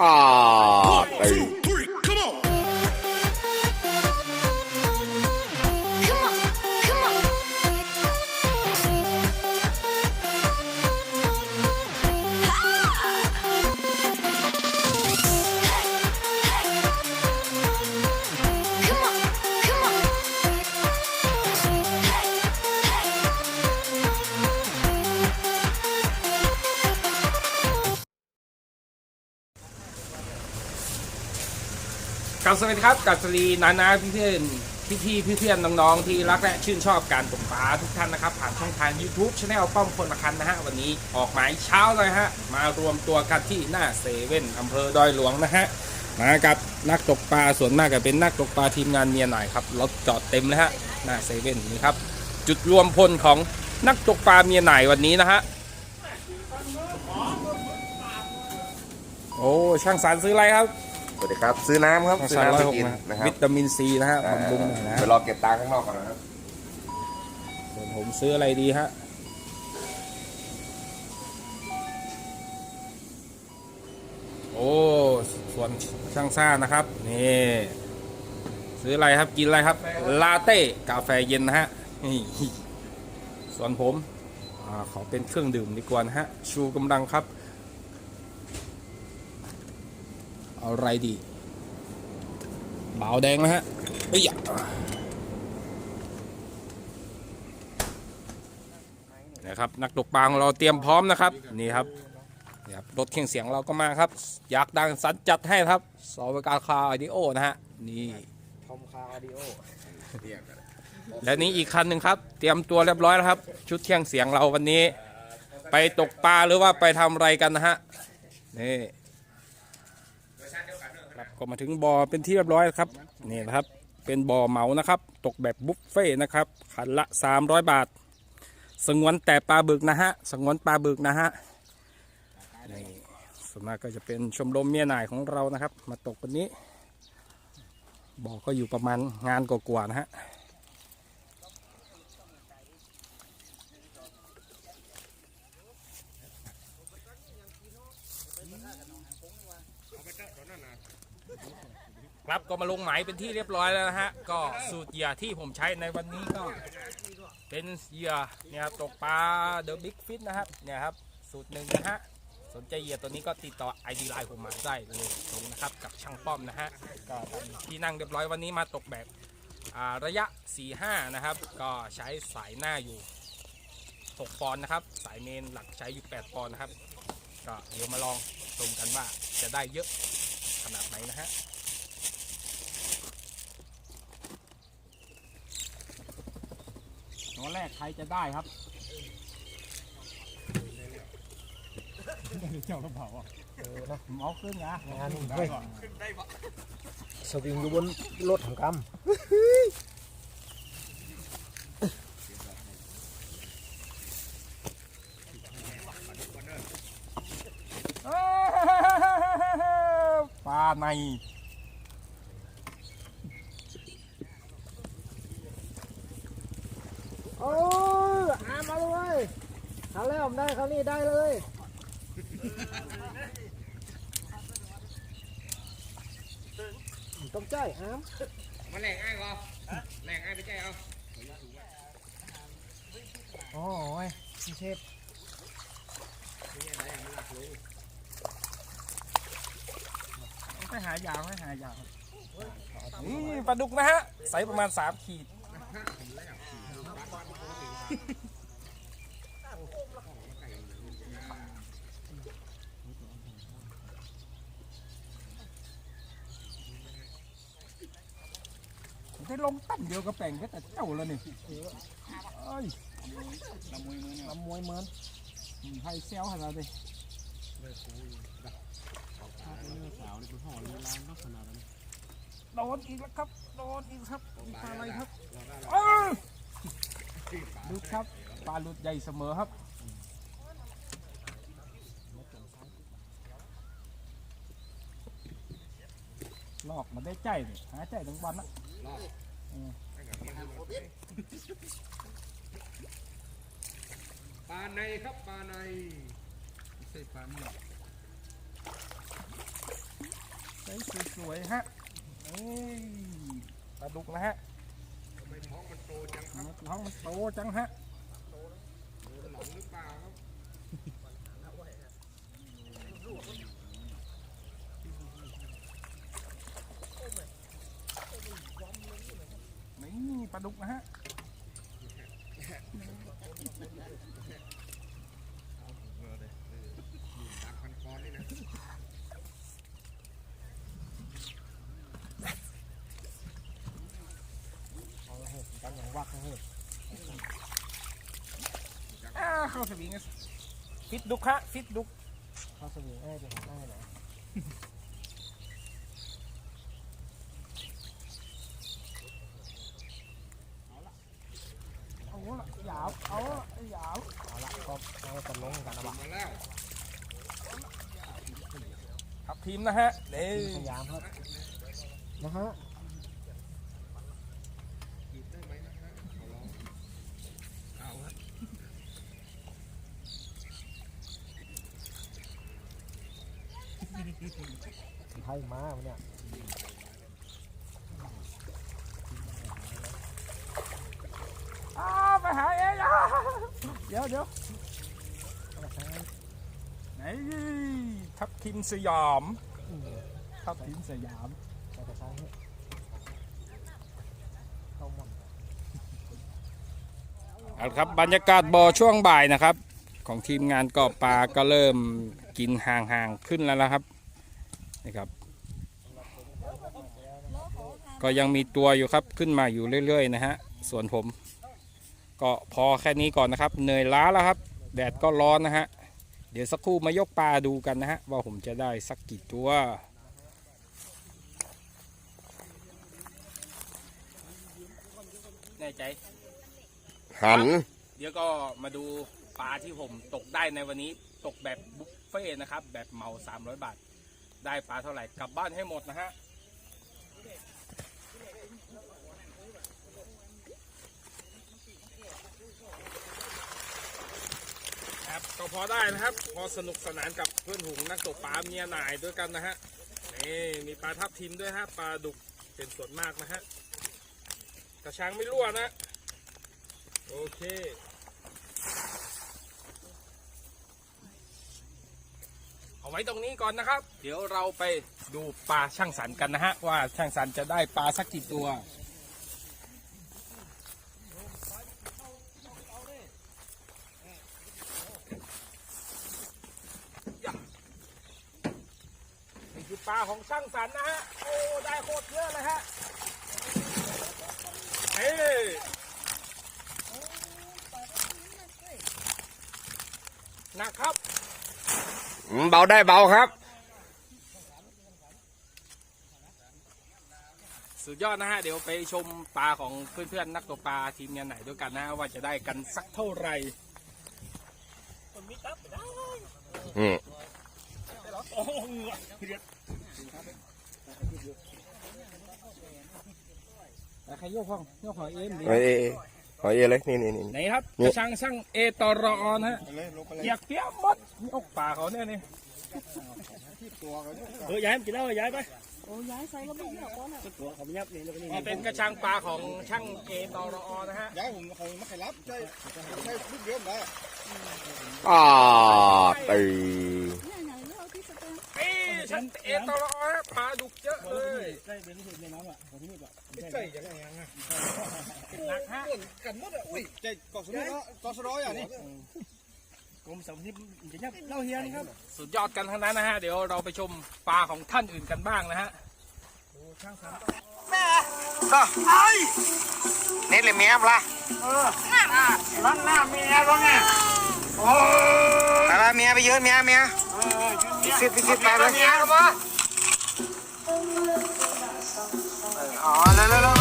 อ่ กับสวัสดีครับกับสวัสดีนานาพี่เพื่อนพี่พี่พี่เพื่อนน้องๆ ที่รักและชื่นชอบการตกปลาทุกท่านนะครับ ผ่านช่องทาง YouTube c h anel ป้อมคนละคันนะฮะ วันนี้ออกหมายเช้าเลยฮะ มารวมตัวกันที่หน้าเซเว่นอำเภอดอยหลวงนะฮะ มากับนักตกปลาส่วนมากก็เป็นนักตกปลาทีมงานเมียหน่อยครับรถจอดเต็มเลยฮะหน้าเซเว่นนี่ครับจุดรวมพลของนักตกปลาเมียหน่ายวันนี้นะฮะโอ้ช่างสารซื้ออะไรครับ สวัสดีครับ ซื้อน้ำครับซื้อสารน้ำร้อไปยหกกินนะนะครับวิตามินซีนะฮะเอ่อบำรุงหน่อยนะไปรอเก็บตังค์ข้างนอกก่อนนะครับส่วนผมซื้ออะไรดีฮะโอ้ส่วนช่างซ่านะครับนี่ซื้ออะไรครับกินอะไรครับลาเต้กาแฟเย็นนะฮะนี่ส่วนผมอาขอเป็นเครื่องดื่มดีกว่านะฮะชูกำลังครับ เอาอะไรดีเบาวแดงนะฮะเฮ้ยนะครับนักตกปลาของเราเตรียมพร้อมนะครับนี่ครับนี่ครับรถเครื่องเสียงเราก็มาครับ อยากดังสันจัดให้ครับสวกาคาอดิโอนะฮะนี่ทอมคาร์ดิโอและนี้อีกคันหนึ่งครับ เตรียมตัวเรียบร้อยแล้วครับ ชุดเครื่องเสียงเราวันนี้ ไปตกปลาหรือว่าไปทำอะไรกันนะฮะนี่ครับ ก็มาถึงบ่อเป็นที่เรียบร้อยแล้วครับนี่นะครับเป็นบ่อเหมานะครับ ตกแบบบุฟเฟ่ต์นะครับขันละ 300 บาท สงวนแต่ปลาบึกนะฮะสงวนปลาบึกนะฮะนี่ส่วนมากก็จะเป็นชมรมเมียนายของเรานะครับ มาตกวันนี้บอก็อยู่ประมาณงานกว่าๆนะฮะ ครับก็มาลงไหมเป็นที่เรียบร้อยแล้วนะฮะ ก็สูตรเหยื่อที่ผมใช้ในวันนี้ก็ เป็นเหยื่อเนี่ยครับตกปลาเดอะบิ๊กฟิตนะครับเนี่ยครับสูตรหนึ่งนะฮะสนใจเหยื่อตัวนี้ก็ติดต่อ ID ไลน์ผมมาได้เลยตรงนะครับกับช่างป้อมนะฮะก็ที่นั่งเรียบร้อยวันนี้มาตกแบบระยะ 4-5 นะครับ ก็ใช้สายหน้าอยู่ 6 ปอนด์นะครับ สายเมนหลักใช้อยู่ 8 ปอนด์นะครับ ก็เดี๋ยวมาลองชมกันว่าจะได้เยอะ ขนาดไหนนะฮะตัวแรกใครจะได้ครับเจ้ากระเป๋าอะเออนะผมเอาขึ้นนะงานเฮ้ยสวิงอยู่บนรถของกป ในำโอ้ยอามเอาเลยคราวแล้วผมได้คราวนี้ได้เลย ต้องใจอามมาแหลงอ้างเหรอแหลงอ้างไปแจ้เอาโอ้ยพี่เชฟ ไปหายาวไปหายาวนี่ปลาดุกนะฮะไซส์ประมาณ3ขีดได้ลงตั้มเดียวกับแป่งก็แต่เจ้าแล้วนี่เอ้ยลำมวยเหมือนให้เซลให้เราดิ โดนอีกแล้วครับโดนอีกครับมีปลาอะไรครับหลุดครับปลาหลุดใหญ่เสมอครับลอกมาได้ใจเลยหาใจทั้งวันนะปลาในครับปลาในไม่ใช่ปลาหมึก สวยๆฮะนี่ปลาดุกนะฮะท้องมันโตจังท้องมันโตจังฮะนี่ปลาดุกนะฮะกันอย่างวักนะเฮ้ย อ้า เข้าสวิงอะฟิตดุกฮะฟิตดุกเขาสวิงให้จะหาได้ไหนเอาละยาวเอาละยาวเอาละก็เอาจะลงกันนะวะทับทีมนะฮะนี่พยายามครับนะฮะ ไทยมาเนี่ยไปหาเองเดี๋ยวเดี๋ยวไหนทับทีมสยามทับทีมสยามใส่กระชังให้เข้ามดเอาละครับบรรยากาศบ่อช่วงบ่ายนะครับ ของทีมงานกาะปลาก็เริ่มกินห่างๆขึ้นแล้วนะครับ นี่ครับ ก็ยังมีตัวอยู่ครับขึ้นมาอยู่เรื่อย ๆ นะฮะส่วนผม ก็พอแค่นี้ก่อนนะครับเหนื่อยล้าแล้วครับ แดดก็ร้อนนะฮะเดี๋ยวสักครู่มายกปลาดูกันนะฮะว่าผมจะได้สักกี่ตัวแน่ใจหัน เดี๋ยวก็มาดูปลาที่ผมตกได้ในวันนี้ ตกแบบบุฟเฟ่ต์นะครับ แบบเหมา 300 บาท ได้ปลาเท่าไหร่กลับบ้านให้หมดนะฮะครับก็พอได้นะครับ พอสนุกสนานกับเพื่อนหุงนักตกปลาเมียหน่ายด้วยกันนะฮะนี่มีปลาทับทิมด้วยฮะปลาดุกเป็นส่วนมากนะฮะกระชังไม่รั่วนะ โอเค เอาไว้ตรงนี้ก่อนนะครับ เดี๋ยวเราไปดูปลาช่างสันกันนะฮะ ว่าช่างสันจะได้ปลาสักกี่ตัวนี่คือปลาของช่างสันนะฮะ โอ้ได้โคตรเยอะเลยฮะเฮ้ยหนักครับ เบาได้เบาครับ สุดยอดนะฮะ เดี๋ยวไปชมปลาของเพื่อนๆนักตกปลาทีมงานไหนด้วยกันนะฮะว่าจะได้กันสักเท่าไหร่อืมใครโยกห้องโยกหอยเอ็มเอ้ ยเอ้ยเอ้ยขอเอเลยนี่นี่นี่ ไหนครับนี่ช่างช่างเอตรอนะฮะเหยียกเปี้ยมดนี่อกปลาเขาเนี่ยนี่เออย้ายมันกินแล้วย้ายไปโอ้ย้ายใส่ก็ไม่เยอะกว่าน่ะตัวเขาไม่ยับเลยแล้วก็นี่นี่เป็นกระชังปลาของช่างเอตรอนะฮะ ย้ายผมเขาไม่เคยรับใช่ใช่ลูกเดียวได้อ่าตื่ ช่างเอตรอฮะปลาดุกเยอะเลยใกล้เป็นที่สุดในน้ำอะของที่นี่แบบใช่ยังไงยังไงหนักฮะกันหมดอะอุ้ยใจกอสร้อยกอสร้อยอะนี่กรมสมทิพย์จะยับเล่าเฮียนี่ครับ สุดยอดกันทั้งนั้นนะฮะ เดี๋ยวเราไปชมปลาของท่านอื่นกันบ้างนะฮะนี่เลยเมียมละร้านหน้าเมียร้องไงไปไปเมียไปยืนเมียเมียพิสิทธิ์ พิสิทธิ์ไปเลยเมียหรือเปล่าอ๋อเร็วเร็วเร็ว